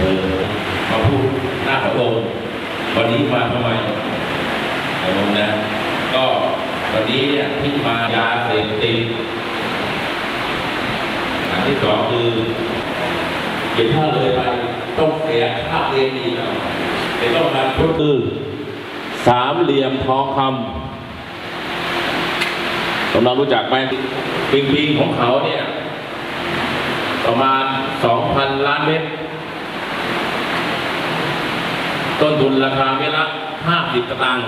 เออมาพูดหน้าขอโรษวันนี้มาทำไมผมนะ ก็วันนี้เนี่ยพี่มายาเสพติดอันที่สองคือเก็บผ้าเลยไปต้องเสียค่าเรียนดีนะแต่ต้องมาชดคือสามเหลี่ยมทองคำผมเรารู้จักไหมปิงปิงของเขาเนี่ย ประมาณสองพันล้านเมตร ต้นทุนราคาเมตรละห้าสิบตังค์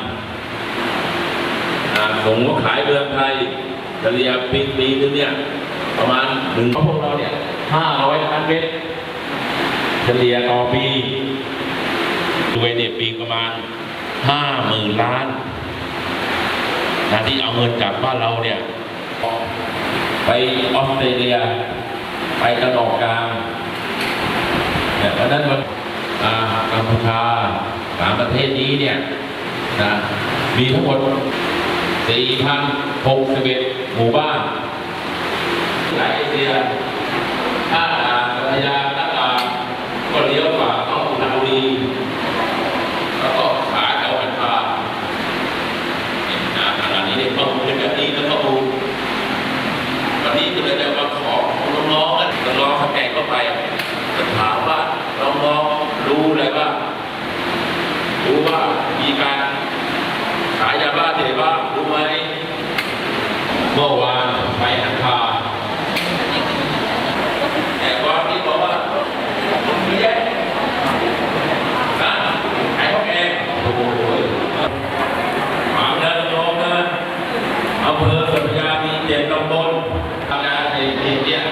ส่งก็ขายเรือนไทยเฉลี่ยปีปีนึงเนี่ยประมาณหนึ่งของพวกเราเนี่ยห้าร้อยล้านเมตรเฉลี่ยต่อปีด้วยเนี่ยปีประมาณห้าหมื่นล้านนะที่เอาเงินจากบ้านเราเนี่ย ไปออสเตรเลีย ไปตะวันออกกลางเนี่ยเพราะฉะนั้นมันอ่ากัมพูชา เทศนี้เนี่ยนะมีทั้งหมด 4,061 หมู่บ้านหลายเอเชียท่าอากาศพัทยาตะลาก็เลี้ยวฝ่าเข้าสุพรรณบุรีแล้วก็ขาเจ้าหันพาเนี่ยนะขณะนี้เนี่ยข้อมูลแบบนี้แล้วข้อมูลวันนี้ก็เลยจะมาขอน้องๆนะน้องๆเขาแก่ก็ไปามว่าน้องๆรู้อะไรบ้าง รู้ว่ามีการขายยาบ้าที่ไหนบ้างรู้ไหมเมื่อวานไปหันพาแต่ก่อนที่บอกว่ามีแยะนะขายข้าวแกงโอ้โหถามแล้วน้องนะอำเภอสัพยามีเจ็ดตำบลทำงานในทีเนี่ย